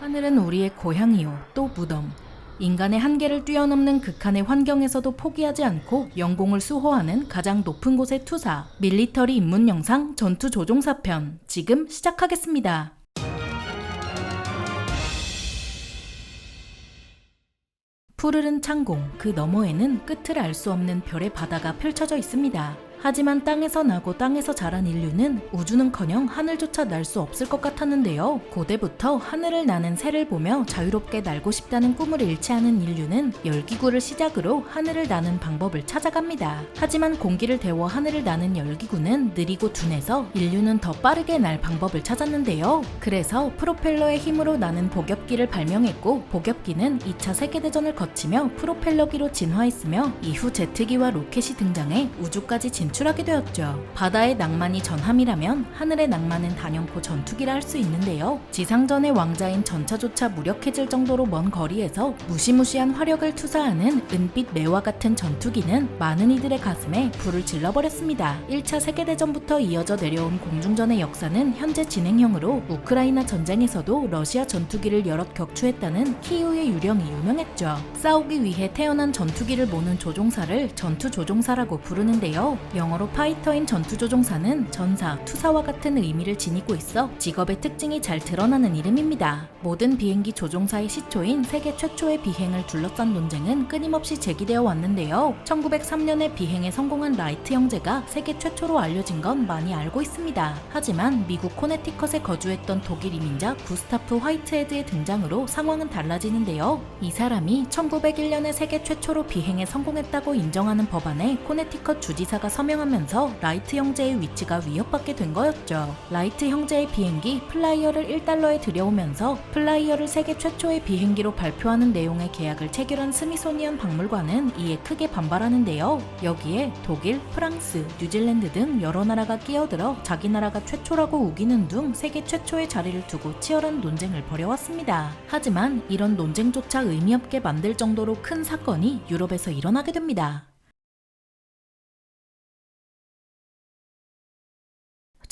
하늘은 우리의 고향이요 또 무덤. 인간의 한계를 뛰어넘는 극한의 환경에서도 포기하지 않고 영공을 수호하는 가장 높은 곳의 투사 밀리터리 입문 영상 전투 조종사 편 지금 시작하겠습니다. 푸르른 창공 그 너머에는 끝을 알 수 없는 별의 바다가 펼쳐져 있습니다. 하지만 땅에서 나고 땅에서 자란 인류는 우주는커녕 하늘조차 날 수 없을 것 같았는데요. 고대부터 하늘을 나는 새를 보며 자유롭게 날고 싶다는 꿈을 잃지 않은 인류는 열기구를 시작으로 하늘을 나는 방법을 찾아갑니다. 하지만 공기를 데워 하늘을 나는 열기구는 느리고 둔해서 인류는 더 빠르게 날 방법을 찾았는데요. 그래서 프로펠러의 힘으로 나는 복엽기를 발명했고 복엽기는 2차 세계대전을 거치며 프로펠러기로 진화했으며 이후 제트기와 로켓이 등장해 우주까지 진 출하게 되었죠. 바다의 낭만이 전함이라면 하늘의 낭만은 단연코 전투기라 할 수 있는데요. 지상전의 왕자인 전차조차 무력해질 정도로 먼 거리에서 무시무시한 화력을 투사하는 은빛 매와 같은 전투기는 많은 이들의 가슴에 불을 질러버렸습니다. 1차 세계대전부터 이어져 내려온 공중전의 역사는 현재 진행형으로 우크라이나 전쟁에서도 러시아 전투기를 여럿 격추했다는 키우의 유령이 유명했죠. 싸우기 위해 태어난 전투기를 모는 조종사를 전투 조종사라고 부르는데요. 영어로 파이터인 전투조종사는 전사, 투사와 같은 의미를 지니고 있어 직업의 특징이 잘 드러나는 이름입니다. 모든 비행기 조종사의 시초인 세계 최초의 비행을 둘러싼 논쟁은 끊임없이 제기되어 왔는데요. 1903년에 비행에 성공한 라이트 형제가 세계 최초로 알려진 건 많이 알고 있습니다. 하지만 미국 코네티컷에 거주했던 독일 이민자 구스타프 화이트헤드의 등장으로 상황은 달라지는데요. 이 사람이 1901년에 세계 최초로 비행에 성공했다고 인정하는 법안에 코네티컷 주지사가 서명 하면서 라이트 형제의 위치가 위협받게 된 거였죠. 라이트 형제의 비행기 플라이어를 1달러에 들여오면서 플라이어를 세계 최초의 비행기로 발표하는 내용의 계약을 체결한 스미소니언 박물관은 이에 크게 반발하는데요. 여기에 독일, 프랑스, 뉴질랜드 등 여러 나라가 끼어들어 자기 나라가 최초라고 우기는 둥 세계 최초의 자리를 두고 치열한 논쟁을 벌여왔습니다. 하지만 이런 논쟁조차 의미 없게 만들 정도로 큰 사건이 유럽에서 일어나게 됩니다.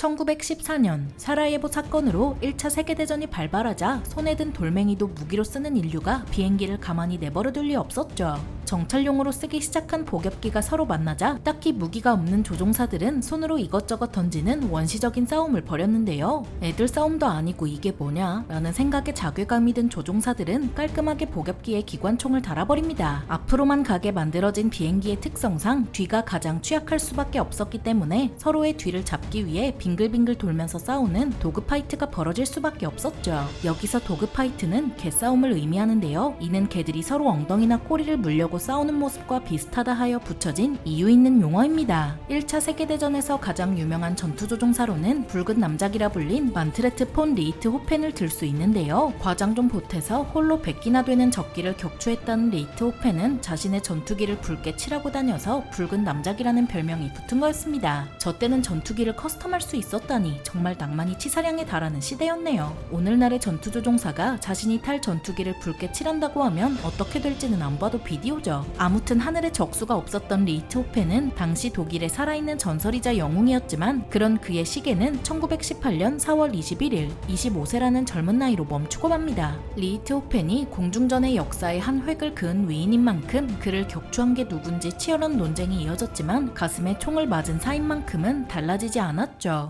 1914년 사라예보 사건으로 1차 세계대전이 발발하자 손에 든 돌멩이도 무기로 쓰는 인류가 비행기를 가만히 내버려 둘 리 없었죠. 정찰용으로 쓰기 시작한 복엽기가 서로 만나자 딱히 무기가 없는 조종사들은 손으로 이것저것 던지는 원시적인 싸움을 벌였는데요. 애들 싸움도 아니고 이게 뭐냐? 라는 생각에 자괴감이 든 조종사들은 깔끔하게 복엽기에 기관총을 달아버립니다. 앞으로만 가게 만들어진 비행기의 특성상 뒤가 가장 취약할 수밖에 없었기 때문에 서로의 뒤를 잡기 위해 빙 글빙글 돌면서 싸우는 도그 파이트가 벌어질 수밖에 없었죠. 여기서 도그 파이트는 개싸움을 의미하는데요. 이는 개들이 서로 엉덩이나 꼬리를 물려고 싸우는 모습과 비슷하다 하여 붙여진 이유 있는 용어입니다. 1차 세계대전에서 가장 유명한 전투조종사로는 붉은 남작이라 불린 만트레트 폰 리히트 호펜을 들 수 있는데요. 과장 좀 보태서 홀로 100기나 되는 적기를 격추했다는 리히트 호펜은 자신의 전투기를 붉게 칠하고 다녀서 붉은 남작이라는 별명이 붙은 거였습니다. 저 때는 전투기를 커스텀할 수 있었다니 정말 낭만이 치사량에 달하는 시대였네요. 오늘날의 전투조종사가 자신이 탈 전투기를 붉게 칠한다고 하면 어떻게 될지는 안 봐도 비디오죠. 아무튼 하늘에 적수가 없었던 리히트호펜은 당시 독일의 살아있는 전설이자 영웅이었지만 그런 그의 시계는 1918년 4월 21일 25세라는 젊은 나이로 멈추고 맙니다. 리히트호펜이 공중전의 역사의 한 획을 그은 위인인 만큼 그를 격추한 게 누군지 치열한 논쟁이 이어졌지만 가슴에 총을 맞은 사인만큼은 달라지지 않았죠.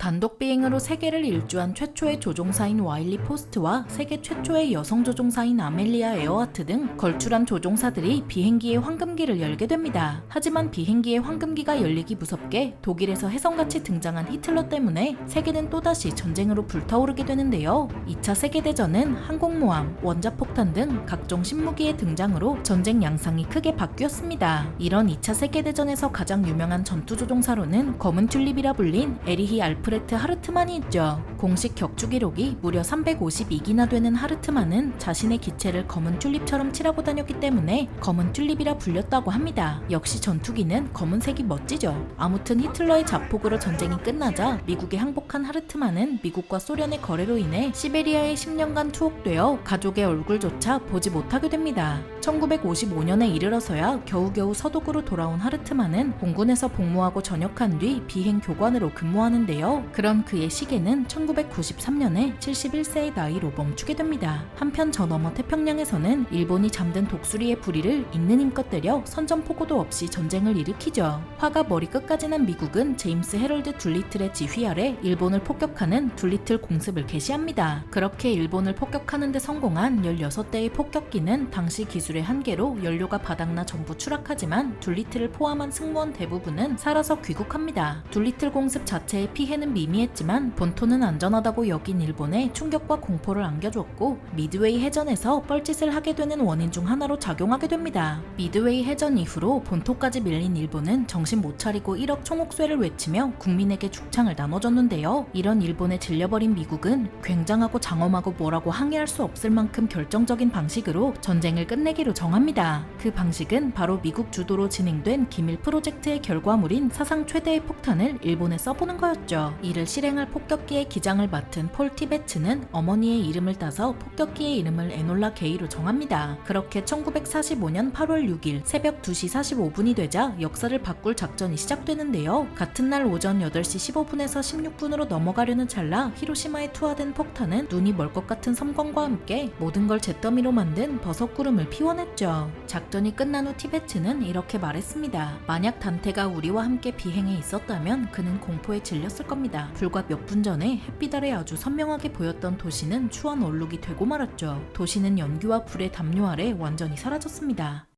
단독 비행으로 세계를 일주한 최초의 조종사인 와일리 포스트와 세계 최초의 여성 조종사인 아멜리아 에어하트 등 걸출한 조종사들이 비행기의 황금기를 열게 됩니다. 하지만 비행기의 황금기가 열리기 무섭게 독일에서 혜성같이 등장한 히틀러 때문에 세계는 또다시 전쟁으로 불타오르게 되는데요. 2차 세계대전은 항공모함, 원자폭탄 등 각종 신무기의 등장으로 전쟁 양상이 크게 바뀌었습니다. 이런 2차 세계대전에서 가장 유명한 전투조종사로는 검은 튤립이라 불린 에리히 알프 알프레트 하르트만이 있죠. 공식 격투 기록이 무려 352기나 되는 하르트만은 자신의 기체를 검은 튤립처럼 칠하고 다녔기 때문에 검은 튤립이라 불렸다고 합니다. 역시 전투기는 검은색이 멋지죠. 아무튼 히틀러의 자폭으로 전쟁이 끝나자 미국에 항복한 하르트만은 미국과 소련의 거래로 인해 시베리아에 10년간 투옥되어 가족의 얼굴조차 보지 못하게 됩니다. 1955년에 이르러서야 겨우겨우 서독으로 돌아온 하르트만은 공군에서 복무하고 전역한 뒤 비행 교관으로 근무하는데요. 그런 그의 시계는 1993년에 71세의 나이로 멈추게 됩니다. 한편 저 너머 태평양에서는 일본이 잠든 독수리의 부리를 있는 힘껏 때려 선전포고도 없이 전쟁을 일으키죠. 화가 머리 끝까지 난 미국은 제임스 헤럴드 둘리틀의 지휘 아래 일본을 폭격하는 둘리틀 공습을 개시합니다. 그렇게 일본을 폭격하는 데 성공한 16대의 폭격기는 당시 기술의 한계로 연료가 바닥나 전부 추락하지만 둘리틀을 포함한 승무원 대부분은 살아서 귀국합니다. 둘리틀 공습 자체의 피해는 미미했지만 본토는 안전하다고 여긴 일본에 충격과 공포를 안겨줬고 미드웨이 해전에서 뻘짓을 하게 되는 원인 중 하나로 작용하게 됩니다. 미드웨이 해전 이후로 본토까지 밀린 일본은 정신 못 차리고 1억 총옥쇠를 외치며 국민에게 죽창을 나눠줬는데요. 이런 일본에 질려버린 미국은 굉장하고 장엄하고 뭐라고 항의할 수 없을 만큼 결정적인 방식으로 전쟁을 끝내기로 정합니다. 그 방식은 바로 미국 주도로 진행된 기밀 프로젝트의 결과물인 사상 최대의 폭탄을 일본에 써보는 거였죠. 이를 실행할 폭격기의 기장을 맡은 폴 티베츠는 어머니의 이름을 따서 폭격기의 이름을 에놀라 게이로 정합니다. 그렇게 1945년 8월 6일 새벽 2시 45분이 되자 역사를 바꿀 작전이 시작되는데요. 같은 날 오전 8시 15분에서 16분으로 넘어가려는 찰나 히로시마에 투하된 폭탄은 눈이 멀 것 같은 섬광과 함께 모든 걸 잿더미로 만든 버섯 구름을 피워냈죠. 작전이 끝난 후 티베츠는 이렇게 말했습니다. 만약 단테가 우리와 함께 비행해 있었다면 그는 공포에 질렸을 겁니다. 불과 몇 분 전에 햇빛 아래 아주 선명하게 보였던 도시는 추한 얼룩이 되고 말았죠. 도시는 연기와 불의 담요 아래 완전히 사라졌습니다.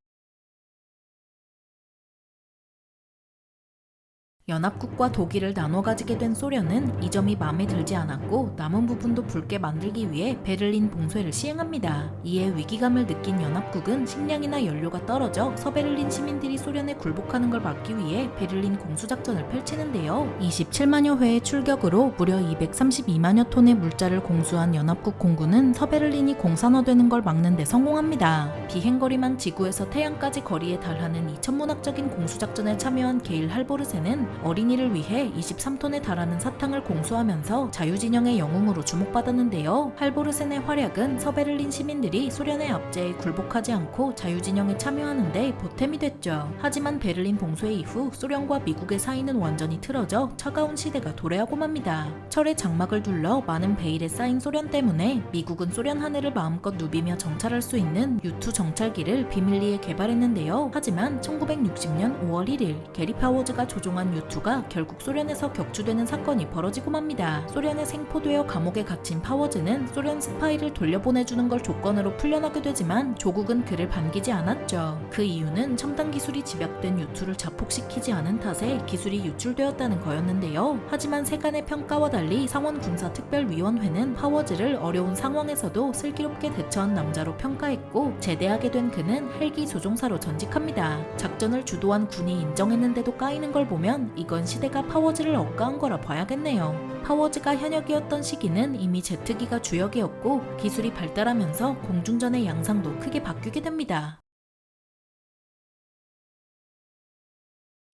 연합국과 독일을 나눠 가지게 된 소련은 이 점이 마음에 들지 않았고 남은 부분도 붉게 만들기 위해 베를린 봉쇄를 시행합니다. 이에 위기감을 느낀 연합국은 식량이나 연료가 떨어져 서베를린 시민들이 소련에 굴복하는 걸 막기 위해 베를린 공수작전을 펼치는데요. 27만여 회의 출격으로 무려 232만여 톤의 물자를 공수한 연합국 공군은 서베를린이 공산화되는 걸 막는 데 성공합니다. 비행거리만 지구에서 태양까지 거리에 달하는 2천문학적인 공수작전에 참여한 게일 할보르세는 어린이를 위해 23톤에 달하는 사탕을 공수하면서 자유진영의 영웅으로 주목받았는데요. 할보르센의 활약은 서베를린 시민들이 소련의 압제에 굴복하지 않고 자유진영에 참여하는데 보탬이 됐죠. 하지만 베를린 봉쇄 이후 소련과 미국의 사이는 완전히 틀어져 차가운 시대가 도래하고 맙니다. 철의 장막을 둘러 많은 베일에 쌓인 소련 때문에 미국은 소련 하늘을 마음껏 누비며 정찰할 수 있는 U2 정찰기를 비밀리에 개발했는데요. 하지만 1960년 5월 1일 게리 파워즈가 조종한 U2가 결국 소련에서 격추되는 사건이 벌어지고 맙니다. 소련에 생포되어 감옥에 갇힌 파워즈는 소련 스파이를 돌려보내주는 걸 조건으로 풀려나게 되지만 조국은 그를 반기지 않았죠. 그 이유는 첨단 기술이 집약된 U2를 자폭시키지 않은 탓에 기술이 유출되었다는 거였는데요. 하지만 세간의 평가와 달리 상원 군사 특별위원회는 파워즈를 어려운 상황에서도 슬기롭게 대처한 남자로 평가했고 제대하게 된 그는 헬기 조종사로 전직합니다. 작전을 주도한 군이 인정했는데도 까이는 걸 보면 이건 시대가 파워즈를 억가한 거라 봐야겠네요. 파워즈가 현역이었던 시기는 이미 제트기가 주역이었고 기술이 발달하면서 공중전의 양상도 크게 바뀌게 됩니다.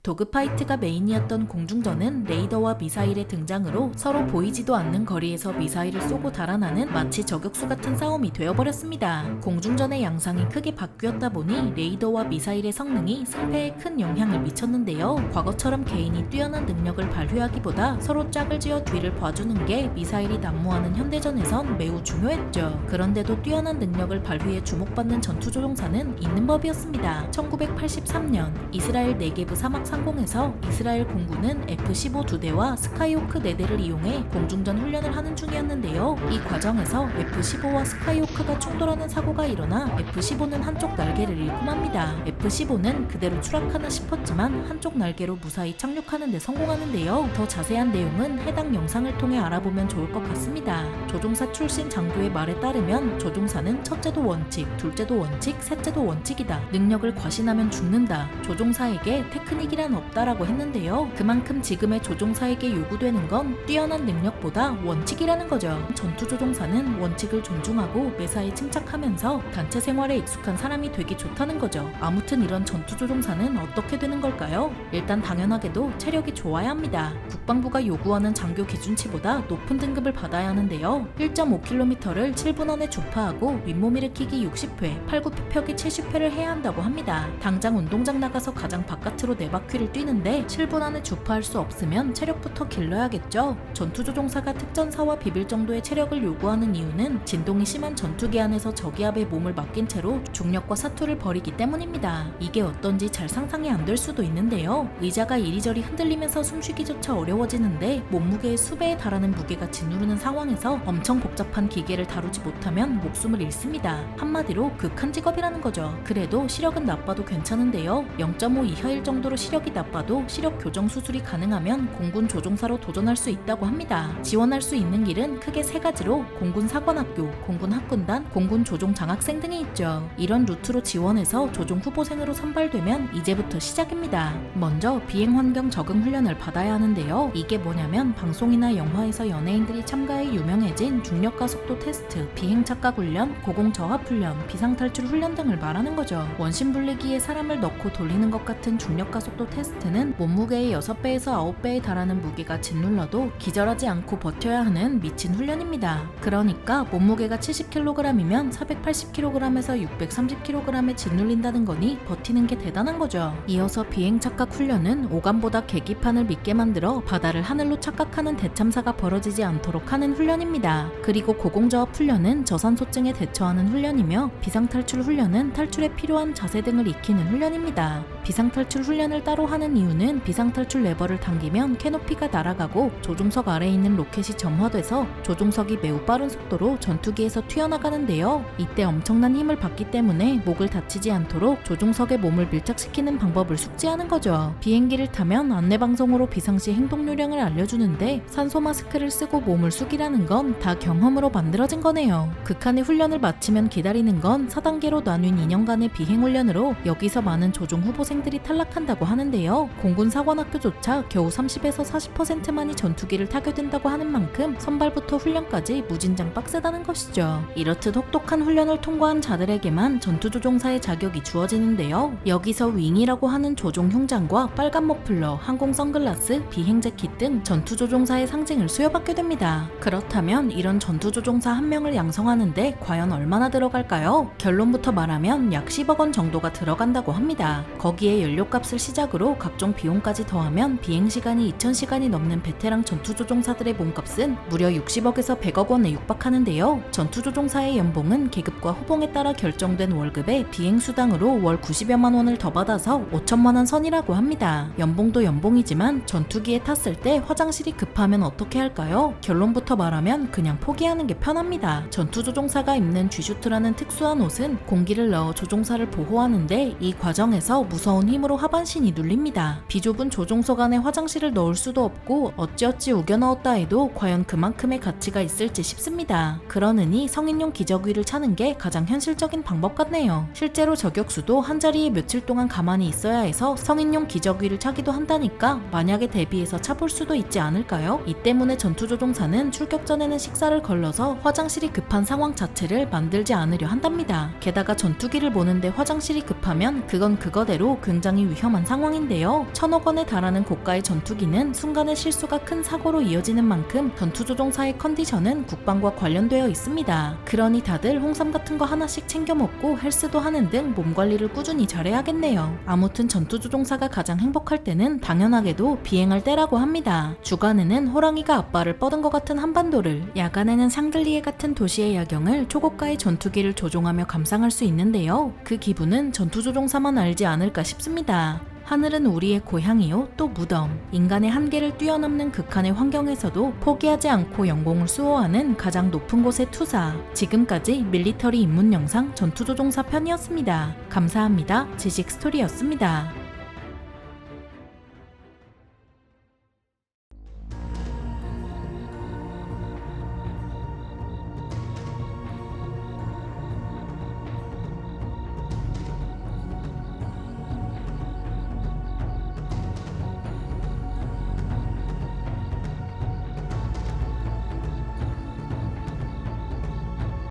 도그파이트가 메인이었던 공중전은 레이더와 미사일의 등장으로 서로 보이지도 않는 거리에서 미사일을 쏘고 달아나는 마치 저격수 같은 싸움이 되어버렸습니다. 공중전의 양상이 크게 바뀌었다 보니 레이더와 미사일의 성능이 승패에 큰 영향을 미쳤는데요. 과거처럼 개인이 뛰어난 능력을 발휘하기보다 서로 짝을 지어 뒤를 봐주는 게 미사일이 난무하는 현대전에선 매우 중요했죠. 그런데도 뛰어난 능력을 발휘해 주목받는 전투조종사는 있는 법이었습니다. 1983년 이스라엘 네게브 사막 상공에서 이스라엘 공군은 F-15 두 대와 스카이호크 네 대를 이용해 공중전 훈련을 하는 중이었는데요. 이 과정에서 F-15와 스카이호크가 충돌하는 사고가 일어나 F-15는 한쪽 날개를 잃고 맙니다. F-15는 그대로 추락하나 싶었지만 한쪽 날개로 무사히 착륙하는 데 성공하는데요. 더 자세한 내용은 해당 영상을 통해 알아보면 좋을 것 같습니다. 조종사 출신 장교의 말에 따르면 조종사는 첫째도 원칙, 둘째도 원칙, 셋째도 원칙이다. 능력을 과신하면 죽는다. 조종사에게 테크닉이 스킬이란 없다라고 했는데요. 그만큼 지금의 조종사에게 요구되는 건 뛰어난 능력보다 원칙이라는 거죠. 전투 조종사는 원칙을 존중하고 매사에 침착하면서 단체 생활에 익숙한 사람이 되기 좋다는 거죠. 아무튼 이런 전투 조종사는 어떻게 되는 걸까요? 일단 당연하게도 체력이 좋아야 합니다. 국방부가 요구하는 장교 기준치보다 높은 등급을 받아야 하는데요. 1.5km를 7분 안에 주파하고 윗몸 일으키기 60회, 팔굽혀펴기 70회를 해야 한다고 합니다. 당장 운동장 나가서 가장 바깥으로 네 바퀴를 뛰는데 7분 안에 주파할 수 없으면 체력부터 길러야겠죠. 전투 조종사가 특전사와 비빌 정도의 체력을 요구하는 이유는 진동이 심한 전투기 안에서 저기압에 몸을 맡긴 채로 중력과 사투를 벌이기 때문입니다. 이게 어떤지 잘 상상이 안 될 수도 있는데요. 의자가 이리저리 흔들리면서 숨쉬기조차 어려워지는데 몸무게의 수배에 달하는 무게가 짓누르는 상황에서 엄청 복잡한 기계를 다루지 못하면 목숨을 잃습니다. 한마디로 극한 직업이라는 거죠. 그래도 시력은 나빠도 괜찮은데요. 0.5 이하일 정도로 시력 이 나빠도 시력 교정 수술이 가능하면 공군 조종사로 도전할 수 있다고 합니다. 지원할 수 있는 길은 크게 세 가지로 공군 사관학교, 공군 학군단, 공군 조종 장학생 등이 있죠. 이런 루트로 지원해서 조종 후보생으로 선발되면 이제부터 시작입니다. 먼저 비행 환경 적응 훈련을 받아야 하는데요. 이게 뭐냐면 방송이나 영화에서 연예인들이 참가해 유명해진 중력 가속도 테스트, 비행 착각 훈련, 고공 저압 훈련, 비상 탈출 훈련 등을 말하는 거죠. 원심 분리기에 사람을 넣고 돌리는 것 같은 중력 가속도 테스트는 몸무게의 6배에서 9배에 달하는 무게가 짓눌러도 기절하지 않고 버텨야 하는 미친 훈련입니다. 그러니까 몸무게가 70kg이면 480kg에서 630kg에 짓눌린다는 거니 버티는 게 대단한 거죠. 이어서 비행 착각 훈련은 오감보다 계기판을 믿게 만들어 바다를 하늘로 착각하는 대참사가 벌어지지 않도록 하는 훈련입니다. 그리고 고공저압 훈련은 저산소증에 대처하는 훈련이며 비상탈출 훈련은 탈출에 필요한 자세 등을 익히는 훈련입니다. 비상탈출 훈련을 따로 하는 이유는 비상탈출 레버를 당기면 캐노피가 날아가고 조종석 아래에 있는 로켓이 점화돼서 조종석이 매우 빠른 속도로 전투기에서 튀어나가는데요. 이때 엄청난 힘을 받기 때문에 목을 다치지 않도록 조종석에 몸을 밀착시키는 방법을 숙지하는 거죠. 비행기를 타면 안내방송으로 비상시 행동 요령을 알려주는데 산소 마스크를 쓰고 몸을 숙이라는 건 다 경험으로 만들어진 거네요. 극한의 훈련을 마치면 기다리는 건 4단계로 나뉜 2년간의 비행 훈련으로 여기서 많은 조종 후보생들이 탈락한다고 하는 데요. 공군 사관학교조차 겨우 30에서 40%만이 전투기를 타게 된다고 하는 만큼 선발부터 훈련까지 무진장 빡세다는 것이죠. 이렇듯 혹독한 훈련을 통과한 자들에게만 전투조종사의 자격이 주어지는데요. 여기서 윙이라고 하는 조종 흉장과 빨간 머플러, 항공 선글라스, 비행 재킷 등 전투조종사의 상징을 수여받게 됩니다. 그렇다면 이런 전투조종사 한 명을 양성하는데 과연 얼마나 들어갈까요? 결론부터 말하면 약 10억 원 정도가 들어간다고 합니다. 거기에 연료값을 시작으로 각종 비용까지 더하면 비행 시간이 2,000시간이 넘는 베테랑 전투조종사들의 몸값은 무려 60억에서 100억 원에 육박하는데요. 전투조종사의 연봉은 계급과 호봉에 따라 결정된 월급에 비행 수당으로 월 90여만 원을 더 받아서 5천만 원 선이라고 합니다. 연봉도 연봉이지만 전투기에 탔을 때 화장실이 급하면 어떻게 할까요? 결론부터 말하면 그냥 포기하는 게 편합니다. 전투조종사가 입는 쥐슈트라는 특수한 옷은 공기를 넣어 조종사를 보호하는데 이 과정에서 무서운 힘으로 하반신이 눌 립니다. 비좁은 조종석 안에 화장실을 넣을 수도 없고 어찌어찌 우겨 넣었다 해도 과연 그만큼의 가치가 있을지 싶습니다. 그러느니 성인용 기저귀를 차는 게 가장 현실적인 방법 같네요. 실제로 저격수도 한 자리에 며칠 동안 가만히 있어야 해서 성인용 기저귀를 차기도 한다니까 만약에 대비해서 차볼 수도 있지 않을까요? 이 때문에 전투조종사는 출격 전에는 식사를 걸러서 화장실이 급한 상황 자체를 만들지 않으려 한답니다. 게다가 전투기를 보는데 화장실이 급하면 그건 그거대로 굉장히 위험한 상황 인데요. 천억 원에 달하는 고가의 전투기는 순간의 실수가 큰 사고로 이어지는 만큼 전투조종사의 컨디션은 국방과 관련되어 있습니다. 그러니 다들 홍삼 같은 거 하나씩 챙겨 먹고 헬스도 하는 등 몸 관리를 꾸준히 잘해야겠네요. 아무튼 전투조종사가 가장 행복할 때는 당연하게도 비행할 때라고 합니다. 주간에는 호랑이가 아빠를 뻗은 것 같은 한반도를, 야간에는 샹들리에 같은 도시의 야경을 초고가의 전투기를 조종하며 감상할 수 있는데요. 그 기분은 전투조종사만 알지 않을까 싶습니다. 하늘은 우리의 고향이요 또 무덤. 인간의 한계를 뛰어넘는 극한의 환경에서도 포기하지 않고 영공을 수호하는 가장 높은 곳의 투사. 지금까지 밀리터리 입문 영상 전투조종사 편이었습니다. 감사합니다. 지식 스토리였습니다.